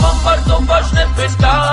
mam bardzo ważne pytanie.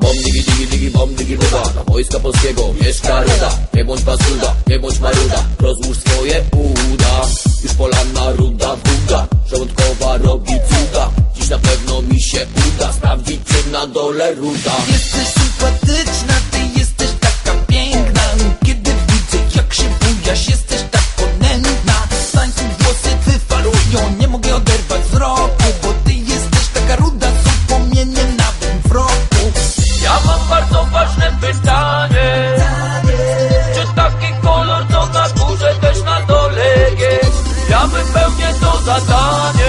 Bom digi digi digi bom digi ruda. Na wojska polskiego mieszka ruda. Nie bądź pasuda, nie bądź maruda. Rozłóż swoje uda. Już polana ruda wuda Żołądkowa robi cuda. Dziś na pewno mi się uda Sprawdzić czym na dole ruda. Jesteś sympatyczna, ty Satan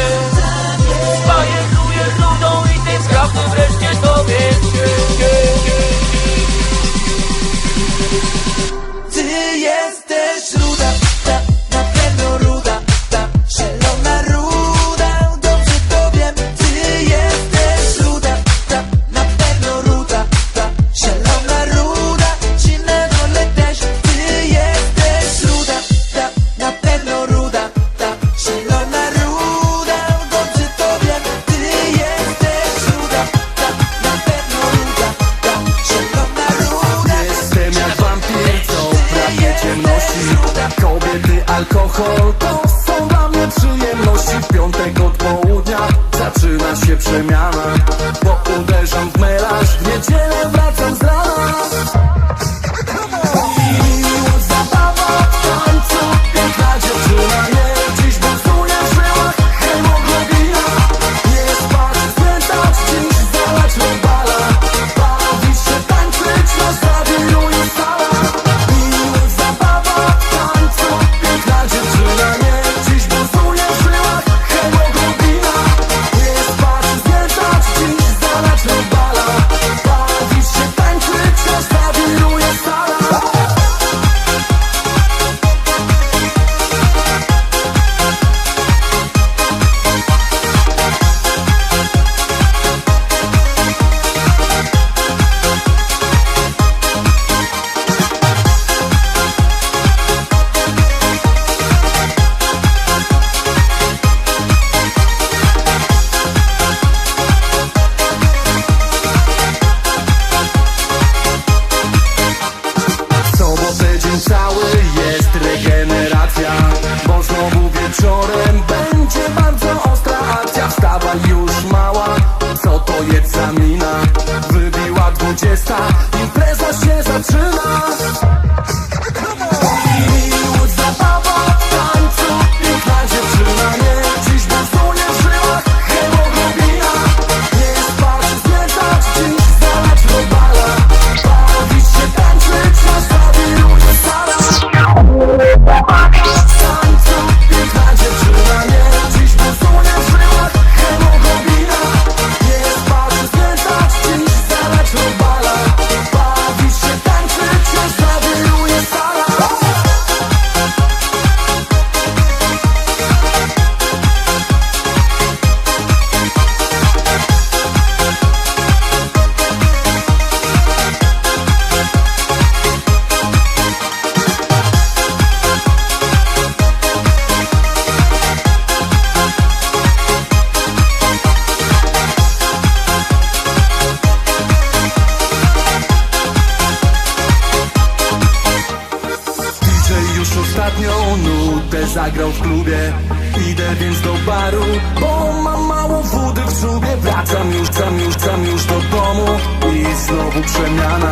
przemiana,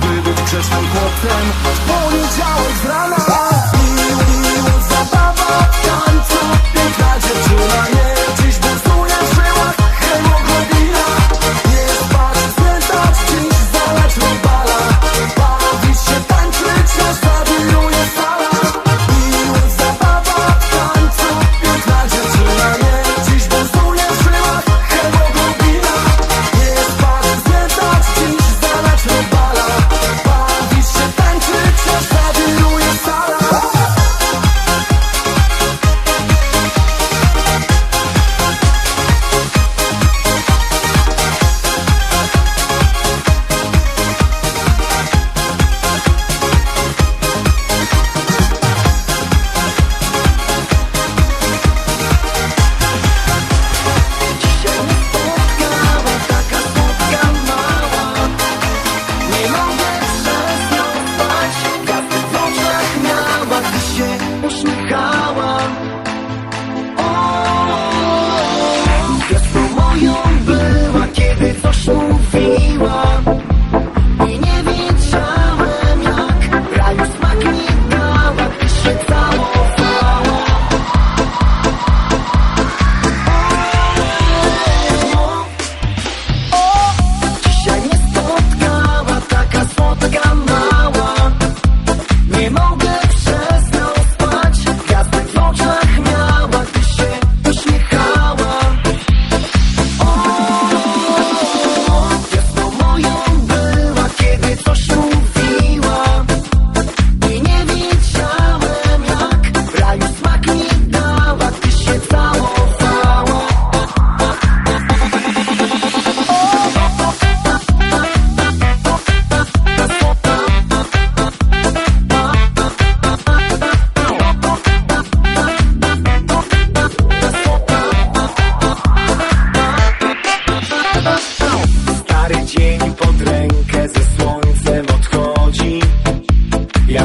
by być grzecznym chłopcem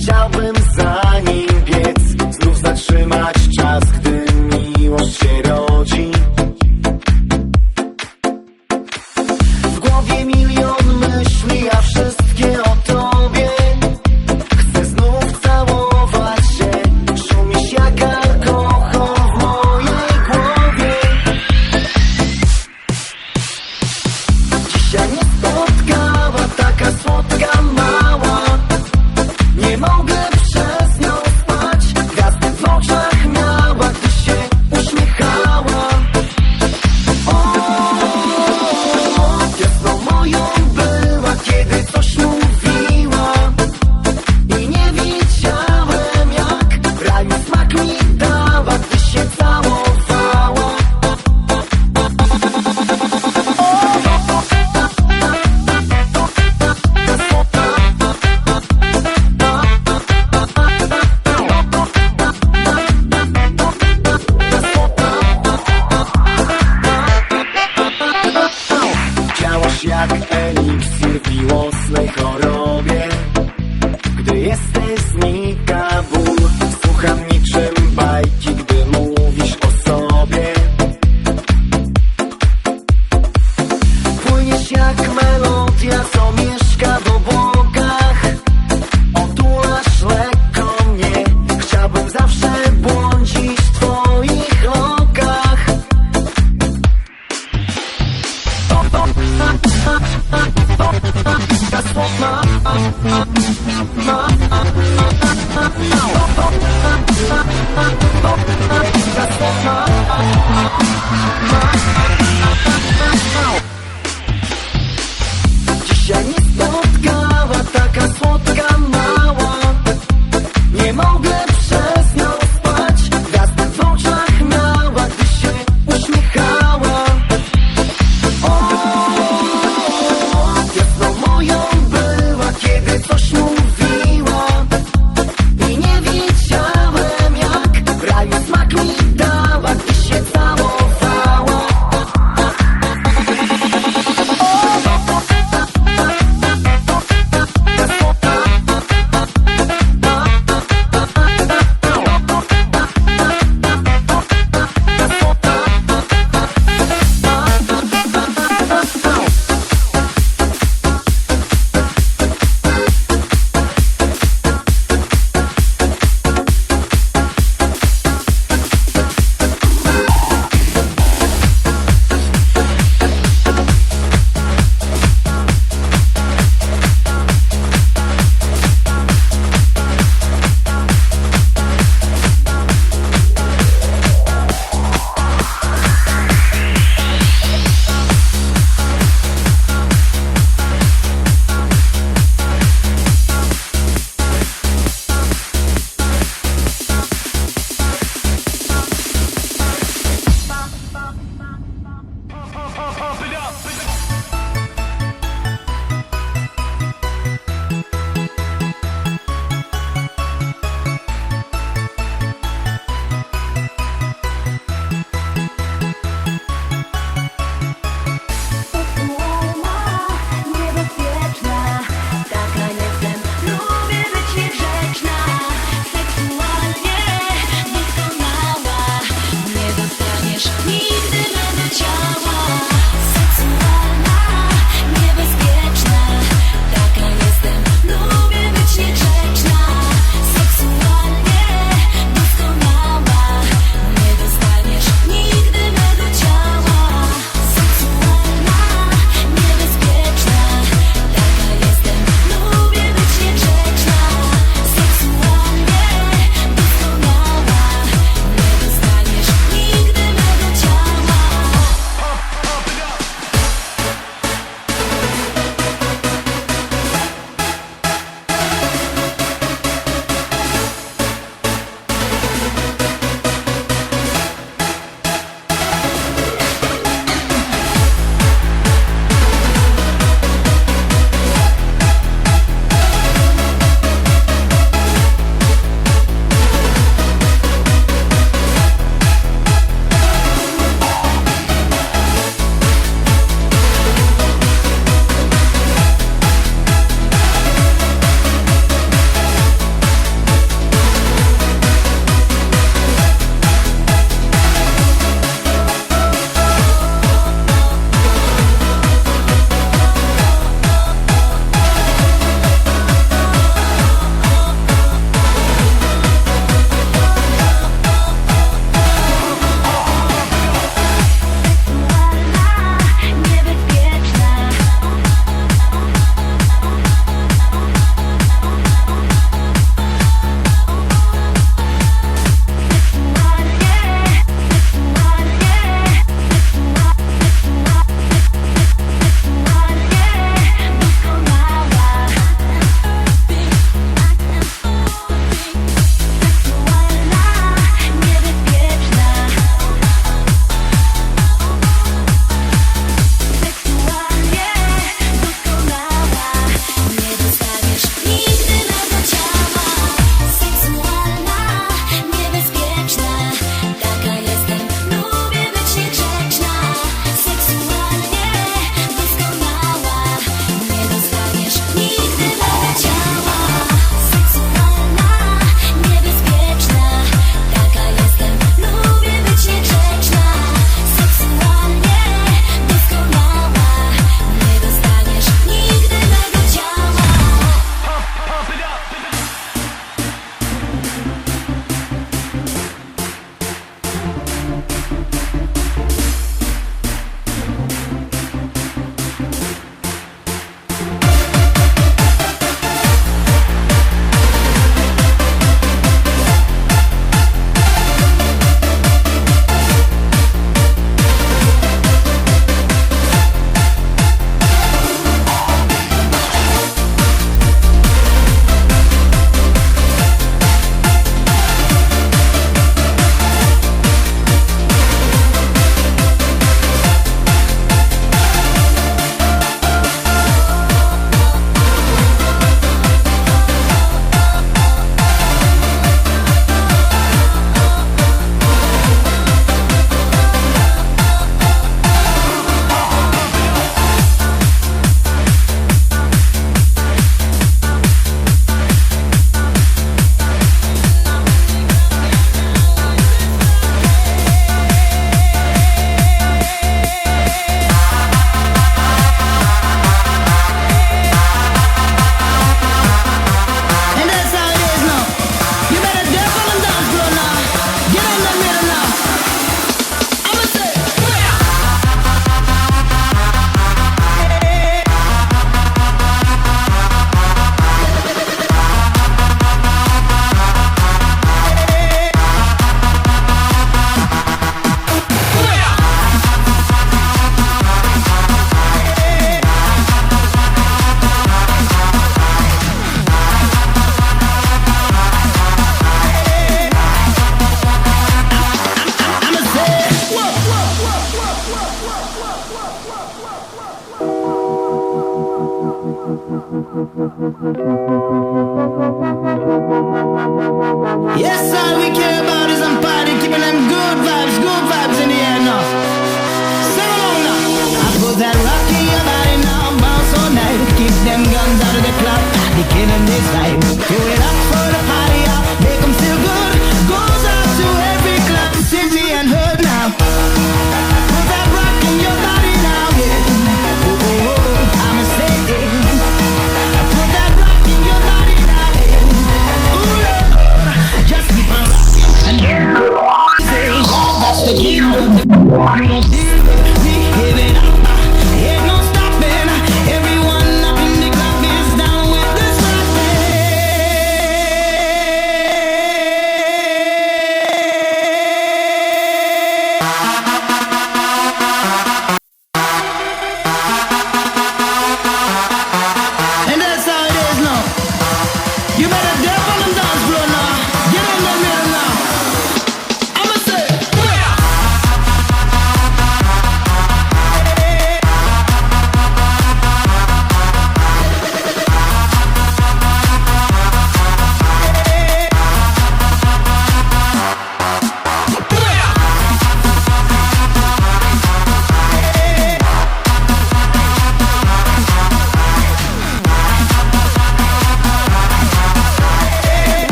yaşamımıza niye Thank you.